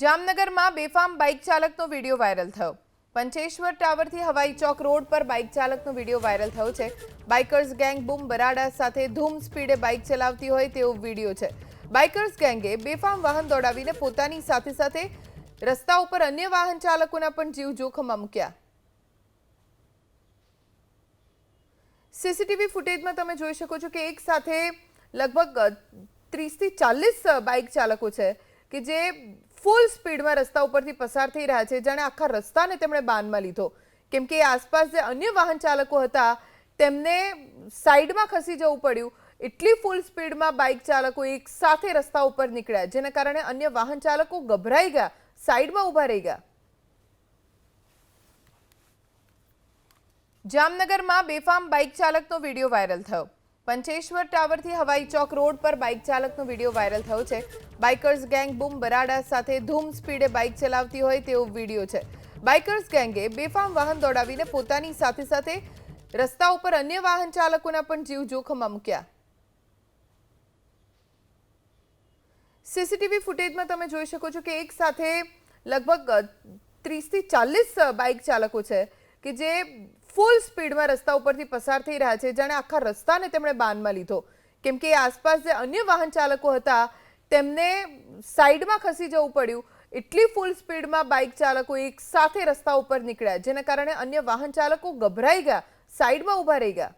જામનગરમાં બેફામ બાઇક ચાલકનો વીડિયો વાયરલ થયો. પંચેશ્વર ટાવરથી હવાઈ ચોક રોડ પર બાઇક ચાલકનો વીડિયો વાયરલ થયો છે. બાઇકર્સ ગેંગ બૂમ બરાડા સાથે ધૂમ સ્પીડે બાઇક ચલાવતી હોય તેવો વીડિયો છે. બાઇકર્સ ગેંગે બેફામ વાહન દોડાવીને પોતાની સાથે સાથે રસ્તા ઉપર અન્ય વાહન ચાલકોના પણ જીવ જોખમમાં મૂક્યા. સીસીટીવી ફૂટેજમાં તમે જોઈ શકો છો કે એક સાથે લગભગ ત્રીસથી ચાલીસ બાઇક ચાલકો છે. કે જે ફૂલ સ્પીડમાં રસ્તા ઉપરથી પસાર થઈ રહ્યા છે, જાણે આખા રસ્તાને તેમણે બાનમાં લીધો. કેમ કે આસપાસ જે અન્ય વાહન ચાલકો હતા, તેમને સાઈડમાં ખસી જવું પડ્યું. એટલી ફૂલ સ્પીડમાં બાઇક ચાલકો એક સાથે રસ્તા ઉપર નીકળ્યા, જેના કારણે અન્ય વાહન ચાલકો ગભરાઈ ગયા, સાઈડમાં ઊભા રહી ગયા. જામનગરમાં બેફામ બાઇક ચાલકનો વીડિયો વાયરલ થયો. પંચેશ્વર ટાવરથી હવાઈ ચોક રોડ પર બાઇક ચાલકનો વીડિયો વાયરલ થયો છે. બાઇકર્સ ગેંગ બૂમ બરાડા સાથે ધૂમ સ્પીડે બાઇક ચલાવતી હોય તેવો વીડિયો છે. બાઇકર્સ ગેંગે બેફામ વાહન દોડાવીને પોતાની સાથે સાથે રસ્તા ઉપર અન્ય વાહન ચાલકોના પણ જીવ જોખમમાં મૂક્યા. સીસીટીવી ફૂટેજમાં તમે જોઈ શકો છો કે એક સાથે લગભગ ત્રીસથી ચાલીસ બાઇક ચાલકો છે કે જે ફૂલ સ્પીડમાં રસ્તા ઉપરથી પસાર થઈ રહ્યા છે. જાણે આખા રસ્તાને તેમણે બાનમાં લીધો. કેમ કે આસપાસ જે અન્ય વાહન ચાલકો હતા, તેમને સાઈડમાં ખસી જવું પડ્યું. એટલી ફૂલ સ્પીડમાં બાઇક ચાલકો એક સાથે રસ્તા ઉપર નીકળ્યા, જેના કારણે અન્ય વાહન ચાલકો ગભરાઈ ગયા, સાઈડમાં ઊભા રહી ગયા.